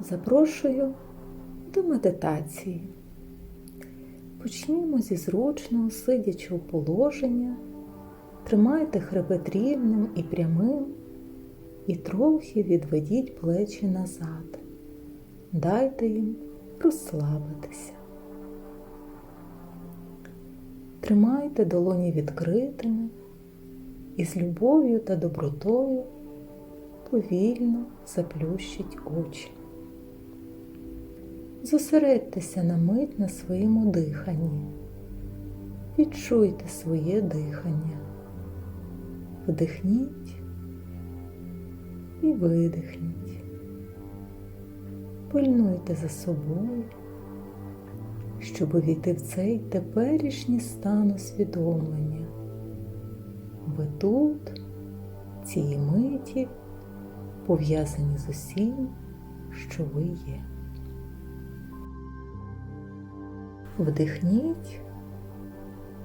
Запрошую до медитації. Почнімо зі зручного сидячого положення. Тримайте хребет рівним і прямим і трохи відведіть плечі назад. Дайте їм розслабитися. Тримайте долоні відкритими і з любов'ю та добротою повільно заплющіть очі. Зосередьтеся на мить на своєму диханні. Відчуйте своє дихання. Вдихніть і видихніть. Пильнуйте за собою, щоб увійти в цей теперішній стан усвідомлення. Ви тут, цій миті, пов'язані з усім, що ви є. Вдихніть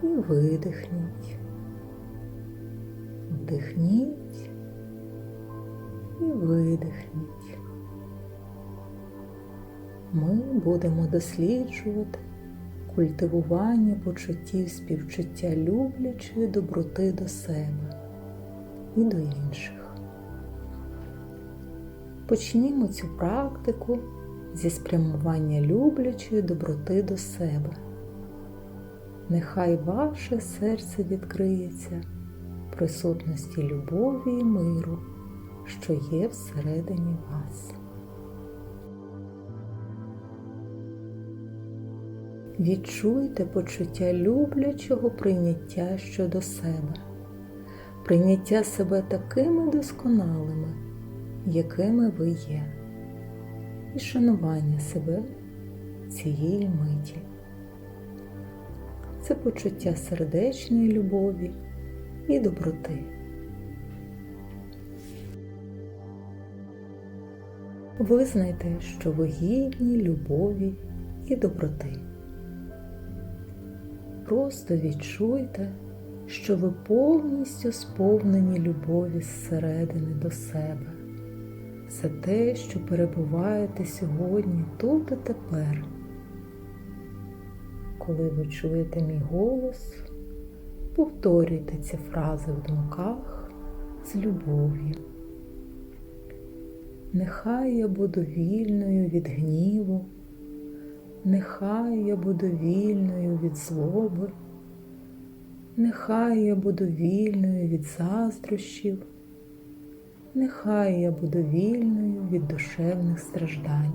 і видихніть. Вдихніть і видихніть. Ми будемо досліджувати культивування почуттів співчуття люблячої доброти до себе і до інших. Почнімо цю практику зі спрямування люблячої доброти до себе. Нехай ваше серце відкриється в присутності любові і миру, що є всередині вас. Відчуйте почуття люблячого прийняття щодо себе, прийняття себе такими досконалими, якими ви є, і шанування себе цієї миті. Це почуття сердечної любові і доброти. Визнайте, що ви гідні любові і доброти. Просто відчуйте, що ви повністю сповнені любові зсередини до себе, за те, що перебуваєте сьогодні тут і тепер. Коли ви чуєте мій голос, повторюйте ці фрази в думках з любов'ю. Нехай я буду вільною від гніву. Нехай я буду вільною від злоби, нехай я буду вільною від заздрощів, нехай я буду вільною від душевних страждань,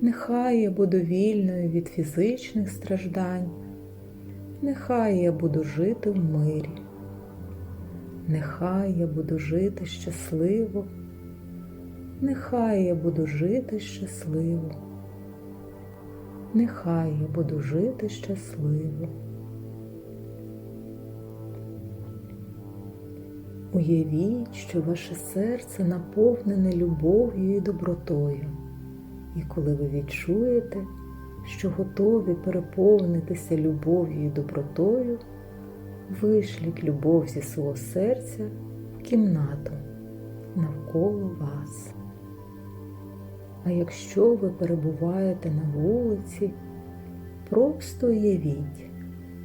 нехай я буду вільною від фізичних страждань, нехай я буду жити в мирі, нехай я буду жити щасливо, нехай я буду жити щасливо. Нехай я буду жити щасливо. Уявіть, що ваше серце наповнене любов'ю і добротою, і коли ви відчуєте, що готові переповнитися любов'ю і добротою, вишліть любов зі свого серця в кімнату навколо вас. А якщо ви перебуваєте на вулиці, просто уявіть,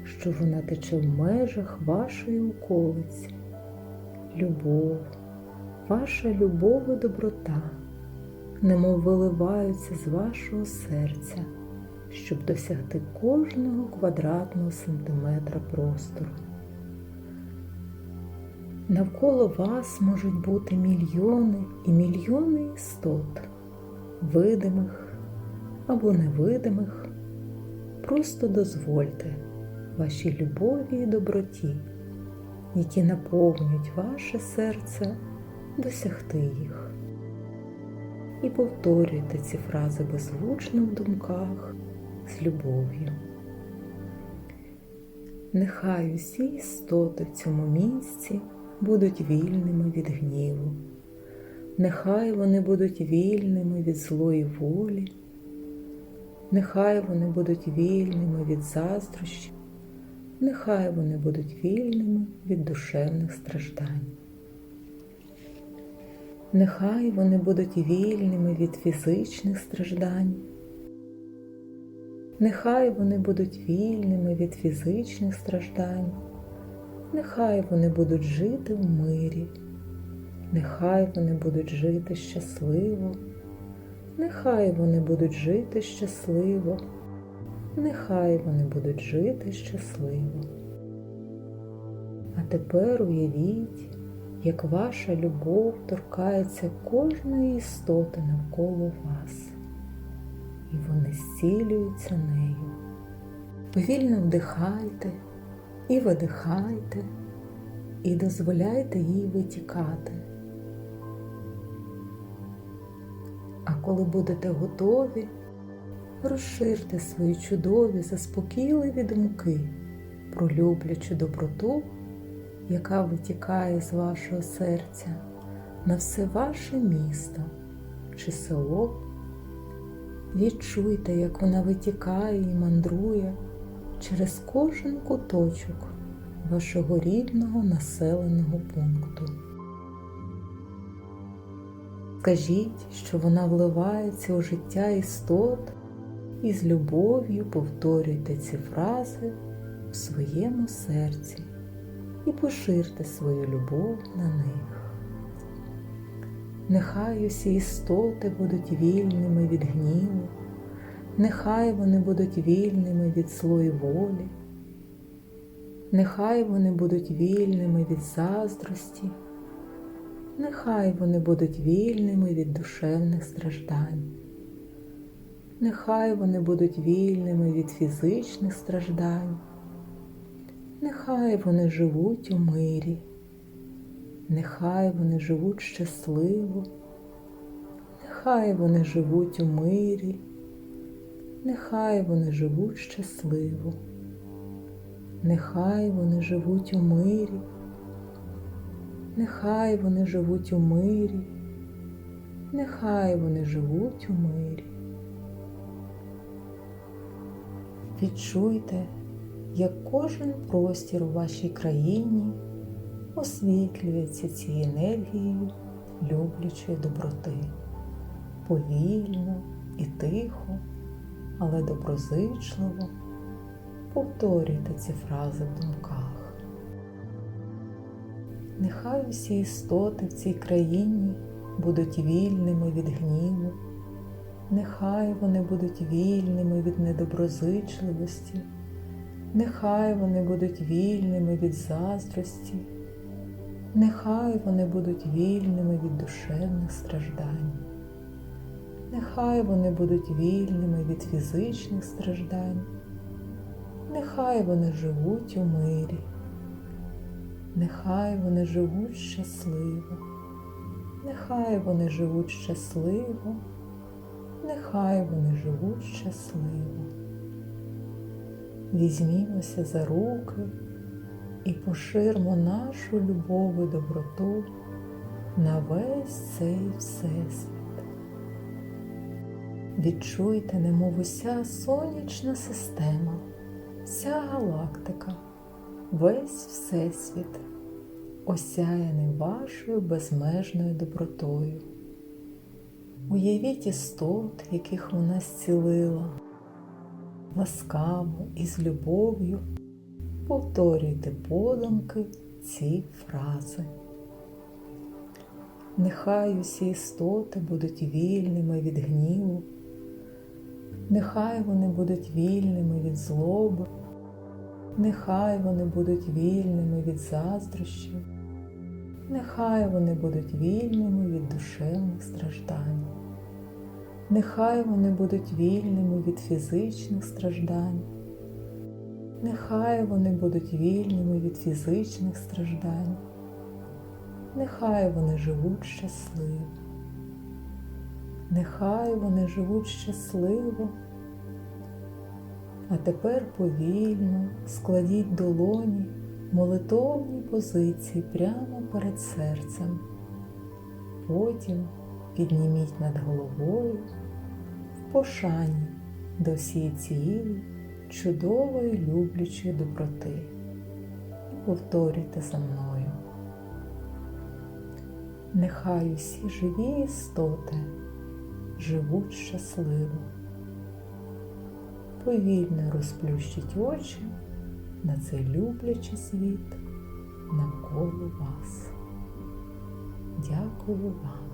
що вона тече в межах вашої околиці. Любов, ваша любов і доброта, немов виливаються з вашого серця, щоб досягти кожного квадратного сантиметра простору. Навколо вас можуть бути мільйони і мільйони істот видимих або невидимих, просто дозвольте вашій любові і доброті, які наповнюють ваше серце, досягти їх. І повторюйте ці фрази беззвучно в думках з любов'ю. Нехай усі істоти в цьому місці будуть вільними від гніву. Нехай вони будуть вільними від злої волі, нехай вони будуть вільними від заздрощів, нехай вони будуть вільними від душевних страждань. Нехай вони будуть вільними від фізичних страждань. Нехай вони будуть вільними від фізичних страждань. Нехай вони будуть жити в мирі. Нехай вони будуть жити щасливо. Нехай вони будуть жити щасливо. Нехай вони будуть жити щасливо. А тепер уявіть, як ваша любов торкається кожної істоти навколо вас, і вони зцілюються нею. Повільно вдихайте і видихайте, і дозволяйте їй витікати. А коли будете готові, розширте свої чудові, заспокійливі думки про люблячу доброту, яка витікає з вашого серця на все ваше місто чи село. Відчуйте, як вона витікає і мандрує через кожен куточок вашого рідного населеного пункту. Скажіть, що вона вливається у життя істот і з любов'ю повторюйте ці фрази в своєму серці і поширте свою любов на них. Нехай усі істоти будуть вільними від гніву, нехай вони будуть вільними від злої волі, нехай вони будуть вільними від заздрості. Нехай вони будуть вільними від душевних страждань. Нехай вони будуть вільними від фізичних страждань. Нехай вони живуть у мирі. Нехай вони живуть щасливо. Нехай вони живуть у мирі. Нехай вони живуть щасливо. Нехай вони живуть у мирі. Нехай вони живуть у мирі, нехай вони живуть у мирі. Відчуйте, як кожен простір у вашій країні освітлюється цією енергією люблячої доброти, повільно і тихо, але доброзичливо повторюйте ці фрази в думках. Нехай усі істоти в цій країні будуть вільними від гніву, нехай вони будуть вільними від недоброзичливості, нехай вони будуть вільними від заздрості, нехай вони будуть вільними від душевних страждань, нехай вони будуть вільними від фізичних страждань, нехай вони живуть у мирі. Нехай вони живуть щасливо, нехай вони живуть щасливо, нехай вони живуть щасливо. Візьмімося за руки і поширмо нашу любов і доброту на весь цей всесвіт. Відчуйте, немов уся сонячна система, вся галактика весь Всесвіт, осяяний вашою безмежною добротою. Уявіть істот, яких вона зцілила, ласкаво і з любов'ю повторюйте подумки ці фрази. Нехай усі істоти будуть вільними від гніву, нехай вони будуть вільними від злоби. Нехай вони будуть вільними від заздрощів, нехай вони будуть вільними від душевних страждань, нехай вони будуть вільними від фізичних страждань, нехай вони будуть вільними від фізичних страждань, нехай вони живуть щасливо, нехай вони живуть щасливо. А тепер повільно складіть долоні молитовній позиції прямо перед серцем. Потім підніміть над головою в пошані до всієї цієї чудової люблячої доброти і повторюйте за мною. Нехай усі живі істоти живуть щасливо. Повільно розплющіть очі на цей люблячий світ навколо вас. Дякую вам.